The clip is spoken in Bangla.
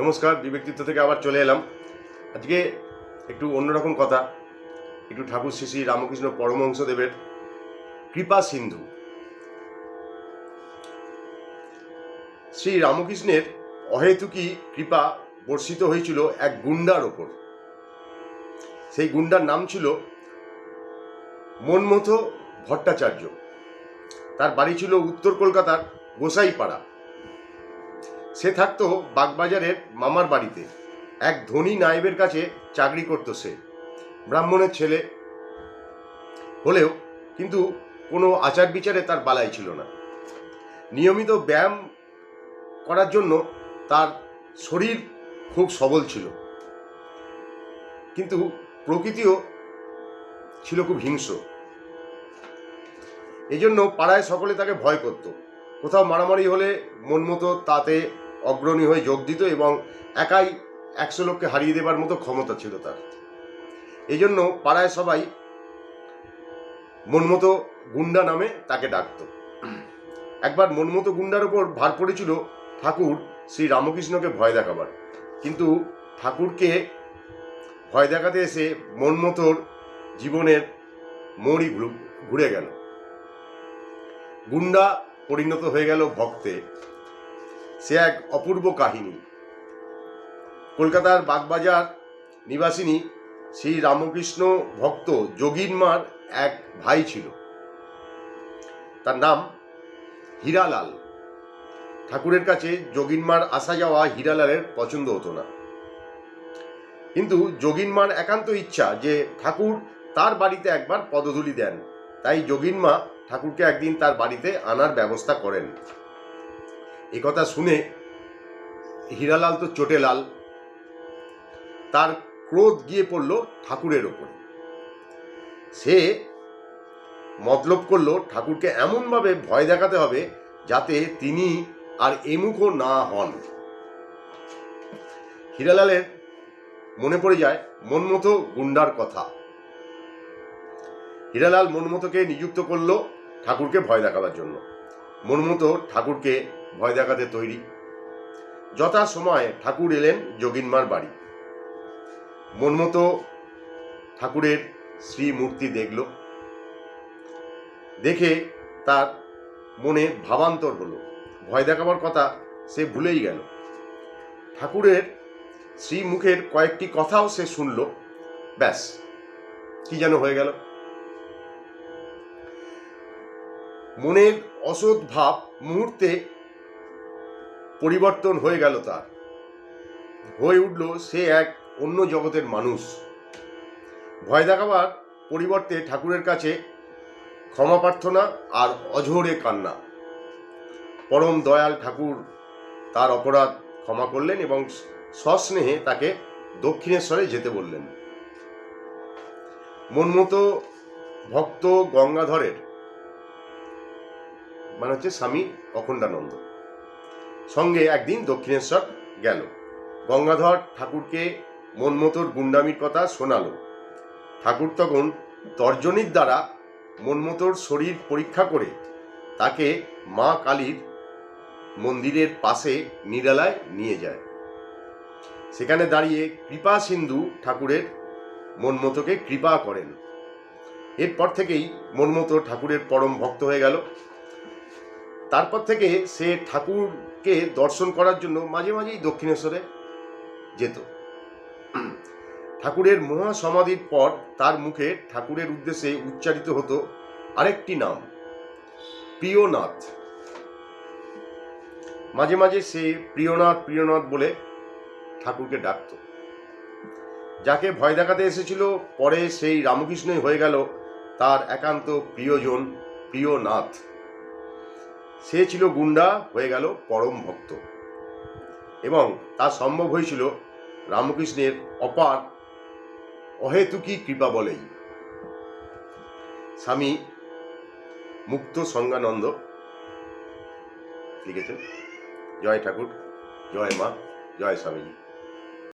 নমস্কার বিব্যক্তিত্ব থেকে আবার চলে এলাম। আজকে একটু অন্যরকম কথা। একটু ঠাকুর শ্রী শ্রী রামকৃষ্ণ পরমহংসদেবের কৃপা সিন্ধু। শ্রী রামকৃষ্ণের অহেতুকি কৃপা বর্ষিত হয়েছিল এক গুন্ডার ওপর। সেই গুন্ডার নাম ছিল মনমথ ভট্টাচার্য। তার বাড়ি ছিল উত্তর কলকাতার গোসাইপাড়া। সে থাকতো বাগবাজারের মামার বাড়িতে। এক ধনী নায়েবের কাছে চাকরি করত সে। ব্রাহ্মণের ছেলে হলেও কিন্তু কোনো আচার বিচারে তার বালাই ছিল না। নিয়মিত ব্যায়াম করার জন্য তার শরীর খুব সবল ছিল। কিন্তু প্রকৃতিও ছিল খুব হিংস্র। এজন্য পাড়ায় সকলে তাকে ভয় করত। কোথাও মারামারি হলে মন মতো তাতে অগ্রণী হয়ে যোগ দিত এবং একাই একশো লোককে হারিয়ে দেবার মতো ক্ষমতা ছিল তার। এই জন্য পাড়ায় সবাই মনমতো গুন্ডা নামে তাকে ডাকত। একবার মনমতো গুন্ডার ওপর ভার পড়েছিল ঠাকুর শ্রী রামকৃষ্ণকে ভয় দেখাবার। কিন্তু ঠাকুরকে ভয় দেখাতে এসে মনমতোর জীবনের ঘুরু- ঘুরে গেল। গুন্ডা পরিণত হয়ে গেল ভক্তে। সে এক অপূর্ব কাহিনী। কলকাতার বাগবাজার নিবাসিনী শ্রী রামকৃষ্ণ ভক্ত যোগিনমার এক ভাই ছিল। তার নাম হীরালাল। ঠাকুরের কাছে যোগিনমার আসা যাওয়া হীরালালের পছন্দ হতো না। কিন্তু যোগিনমার একান্ত ইচ্ছা যে ঠাকুর তার বাড়িতে একবার পদধূলি দেন। তাই যোগিনমা ঠাকুরকে একদিন তার বাড়িতে আনার ব্যবস্থা করেন। কথা শুনে হীরালাল তো চোটে লাল। তার ক্রোধ গিয়ে পড়ল ঠাকুরের ওপরে। সে মতলব করল, ঠাকুরকে এমনভাবে ভয় দেখাতে হবে যাতে তিনি আর এমুখও না হন। হীরালালের মনে পড়ে যায় মনমতো গুন্ডার কথা। হীরালাল মনমতোকে নিযুক্ত করল ঠাকুরকে ভয় দেখাবার জন্য। মনমতো ঠাকুরকে ভয় দেখাতে তৈরি। যথা সময়ে ঠাকুর এলেন যোগিনমার বাড়ি। মনমতো ঠাকুরের শ্রী মূর্তি দেখল। দেখে তার মনে ভাবান্তর হলো। ভয় দেখাবার কথা সে ভুলেই গেল। ঠাকুরের শ্রী মুখের কয়েকটি কথাও সে শুনল। ব্যাস, কি যেন হয়ে গেল। মনের অসৎ ভাব মুহূর্তে পরিবর্তন হয়ে গেল তার। হয়ে উঠল সে এক অন্য জগতের মানুষ। ভয় দেখাবার পরিবর্তে ঠাকুরের কাছে ক্ষমা প্রার্থনা আর অঝোরে কান্না। পরম দয়াল ঠাকুর তার অপরাধ ক্ষমা করলেন এবং সস্নেহে তাকে দক্ষিণেশ্বরে যেতে বললেন। মনমতো ভক্ত গঙ্গাধরের মানে হচ্ছে স্বামী অখণ্ডানন্দ। সঙ্গে একদিন দক্ষিণেশ্বর গেল। গঙ্গাধর ঠাকুরকে মনমতোর গুন্ডামির কথা শোনালো। ঠাকুর তখন তর্জনীর দ্বারা মনমতোর শরীর পরীক্ষা করে তাকে মা কালীর মন্দিরের পাশে নিরালায় নিয়ে যায়। সেখানে দাঁড়িয়ে কৃপা সিন্ধু ঠাকুরের মনমতোকে কৃপা করেন। এরপর থেকেই মনমতো ঠাকুরের পরম ভক্ত হয়ে গেল। তারপর থেকে সে ঠাকুরকে দর্শন করার জন্য মাঝে মাঝেই দক্ষিণেশ্বরে যেত। ঠাকুরের মহা সমাধির পর তার মুখে ঠাকুরের উদ্দেশ্যে উচ্চারিত হতো আরেকটি নাম, প্রিয়নাথ। মাঝে মাঝে সে প্রিয়নাথ প্রিয়নাথ বলে ঠাকুরকে ডাকত। যাকে ভয় দেখাতে এসেছিল, পরে সেই রামকৃষ্ণই হয়ে গেল তার একান্ত প্রিয়জন, প্রিয়নাথ। সে ছিল গুন্ডা, হয়ে গেল পরম ভক্ত। এবং তা সম্ভব হয়েছিল রামকৃষ্ণের অপার অহেতুকি কৃপা বলেই। স্বামী মুক্ত সংজ্ঞানন্দ লিখেছেন জয় ঠাকুর, জয় মা, জয় স্বামীজি।